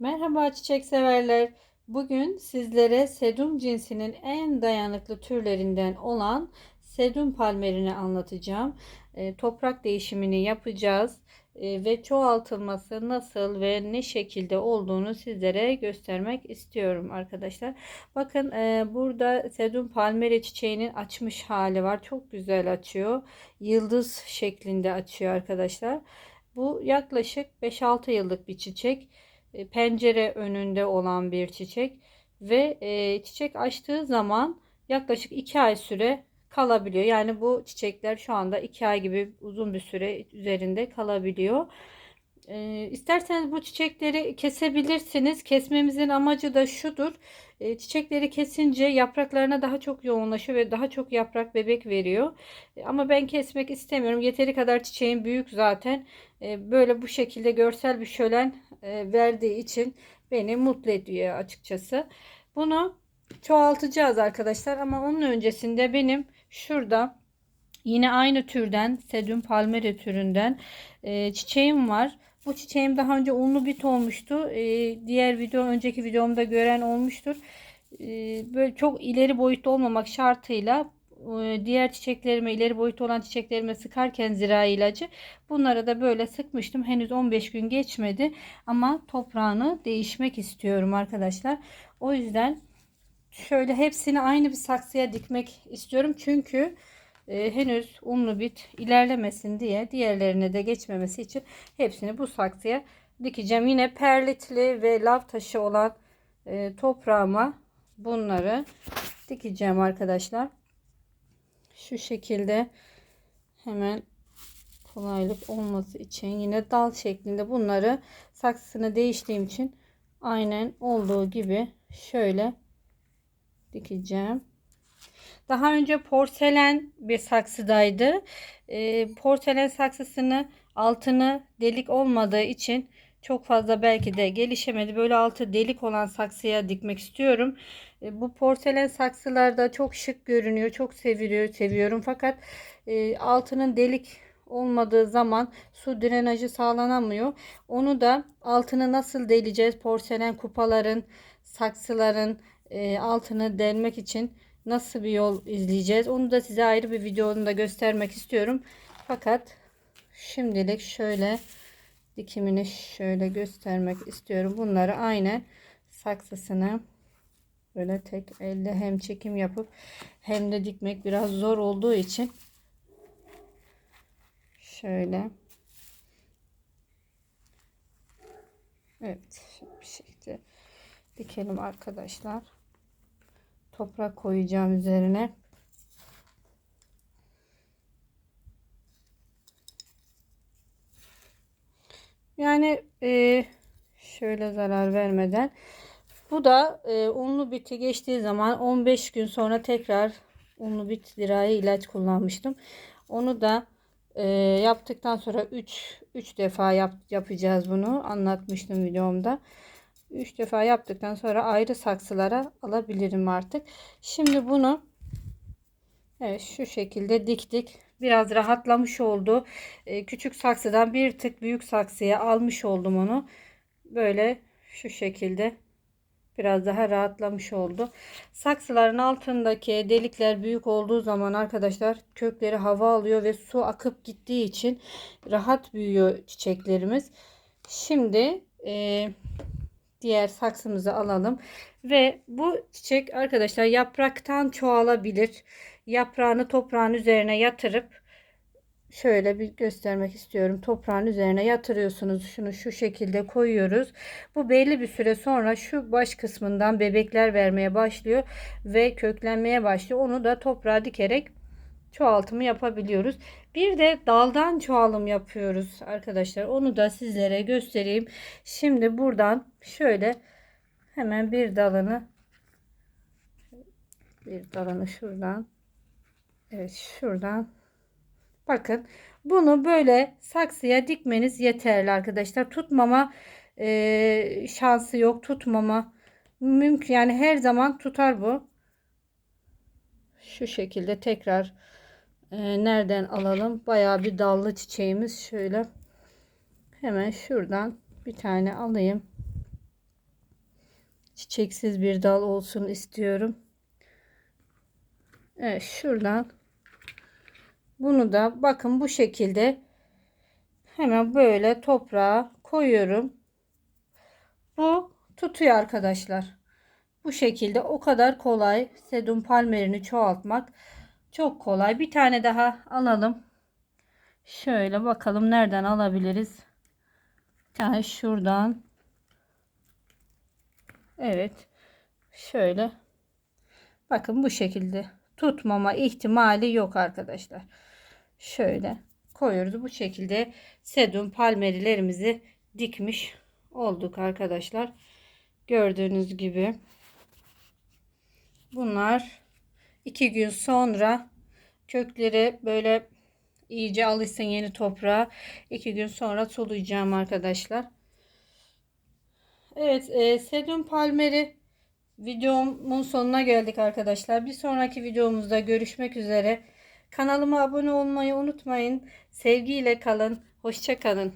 Merhaba çiçek severler. Bugün sizlere sedum cinsinin en dayanıklı türlerinden olan sedum palmerini anlatacağım. E, toprak değişimini yapacağız E, ve çoğaltılması nasıl ve ne şekilde olduğunu sizlere göstermek istiyorum arkadaşlar. Bakın e, burada sedum palmeri çiçeğinin açmış hali var. Çok güzel açıyor. Yıldız şeklinde açıyor arkadaşlar. Bu yaklaşık 5-6 yıllık bir çiçek. E, pencere önünde olan bir çiçek ve e, çiçek açtığı zaman yaklaşık 2 ay süre kalabiliyor. Yani bu çiçekler şu anda 2 ay gibi uzun bir süre üzerinde kalabiliyor. E, isterseniz bu çiçekleri kesebilirsiniz. Kesmemizin amacı da şudur. E, çiçekleri kesince yapraklarına daha çok yoğunlaşıyor ve daha çok yaprak bebek veriyor. E, ama ben kesmek istemiyorum. Yeteri kadar çiçeğim büyük zaten. E, böyle bu şekilde görsel bir şölen e, verdiği için beni mutlu ediyor açıkçası. Bunu çoğaltacağız arkadaşlar ama onun öncesinde benim şurada yine aynı türden sedum palmeri türünden e, çiçeğim var. Bu çiçeğim daha önce unlu bit olmuştu. E, diğer video önceki videomda gören olmuştur. böyle çok ileri boyutta olmamak şartıyla diğer çiçeklerime ileri boyutta olan çiçeklerime sıkarken zirai ilacı bunlara da böyle sıkmıştım. Henüz 15 gün geçmedi ama toprağını değişmek istiyorum arkadaşlar. O yüzden şöyle hepsini aynı bir saksıya dikmek istiyorum. Çünkü e, henüz unlu bit ilerlemesin diye diğerlerine de geçmemesi için hepsini bu saksıya dikeceğim. Yine perlitli ve lav taşı olan e, toprağıma bunları dikeceğim arkadaşlar şu şekilde hemen kolaylık olması için yine dal şeklinde bunları saksısını değiştiğim için aynen olduğu gibi şöyle dikeceğim. Daha önce porselen bir saksıdaydı. E, porselen saksısını altını delik olmadığı için çok fazla belki de gelişemedi. Böyle altı delik olan saksıya dikmek istiyorum. E, bu porselen saksılarda çok şık görünüyor. Çok seviliyor, seviyorum. Fakat e, altının delik olmadığı zaman su drenajı sağlanamıyor. Onu da altını nasıl deleceğiz? Porselen kupaların, saksıların e, altını delmek için nasıl bir yol izleyeceğiz? Onu da size ayrı bir videoda göstermek istiyorum. Fakat şimdilik şöyle dikimini şöyle göstermek istiyorum. Bunları aynen saksısını böyle tek elde hem çekim yapıp hem de dikmek biraz zor olduğu için şöyle Evet bir şekilde dikelim arkadaşlar. Toprak koyacağım üzerine. Yani e, şöyle zarar vermeden bu da e, unlu biti geçtiği zaman 15 gün sonra tekrar unlu bit lirayı ilaç kullanmıştım. Onu da e, yaptıktan sonra 3 3 defa yap, yapacağız bunu. Anlatmıştım videomda. 3 defa yaptıktan sonra ayrı saksılara alabilirim artık. Şimdi bunu evet şu şekilde diktik biraz rahatlamış oldu. E, küçük saksıdan bir tık büyük saksıya almış oldum onu. Böyle şu şekilde biraz daha rahatlamış oldu. Saksıların altındaki delikler büyük olduğu zaman arkadaşlar kökleri hava alıyor ve su akıp gittiği için rahat büyüyor çiçeklerimiz. Şimdi e, diğer saksımızı alalım ve bu çiçek arkadaşlar yapraktan çoğalabilir yaprağını toprağın üzerine yatırıp şöyle bir göstermek istiyorum. Toprağın üzerine yatırıyorsunuz. Şunu şu şekilde koyuyoruz. Bu belli bir süre sonra şu baş kısmından bebekler vermeye başlıyor ve köklenmeye başlıyor. Onu da toprağa dikerek çoğaltımı yapabiliyoruz. Bir de daldan çoğalım yapıyoruz arkadaşlar. Onu da sizlere göstereyim. Şimdi buradan şöyle hemen bir dalını bir dalını şuradan Evet şuradan. Bakın bunu böyle saksıya dikmeniz yeterli arkadaşlar. Tutmama e, şansı yok. Tutmama mümkün. Yani her zaman tutar bu. Şu şekilde tekrar e, nereden alalım? Bayağı bir dallı çiçeğimiz. Şöyle hemen şuradan bir tane alayım. çiçeksiz bir dal olsun istiyorum. Evet şuradan bunu da bakın bu şekilde hemen böyle toprağa koyuyorum. Bu tutuyor arkadaşlar. Bu şekilde o kadar kolay sedum palmerini çoğaltmak çok kolay. Bir tane daha alalım. Şöyle bakalım nereden alabiliriz. Yani şuradan. Evet. Şöyle. Bakın bu şekilde tutmama ihtimali yok arkadaşlar. Şöyle koyuyoruz. Bu şekilde sedum palmerilerimizi dikmiş olduk arkadaşlar. Gördüğünüz gibi. Bunlar iki gün sonra kökleri böyle iyice alışsın yeni toprağa. iki gün sonra sulayacağım arkadaşlar. Evet e, sedum palmeri videomun sonuna geldik arkadaşlar. Bir sonraki videomuzda görüşmek üzere. Kanalıma abone olmayı unutmayın. Sevgiyle kalın. Hoşça kalın.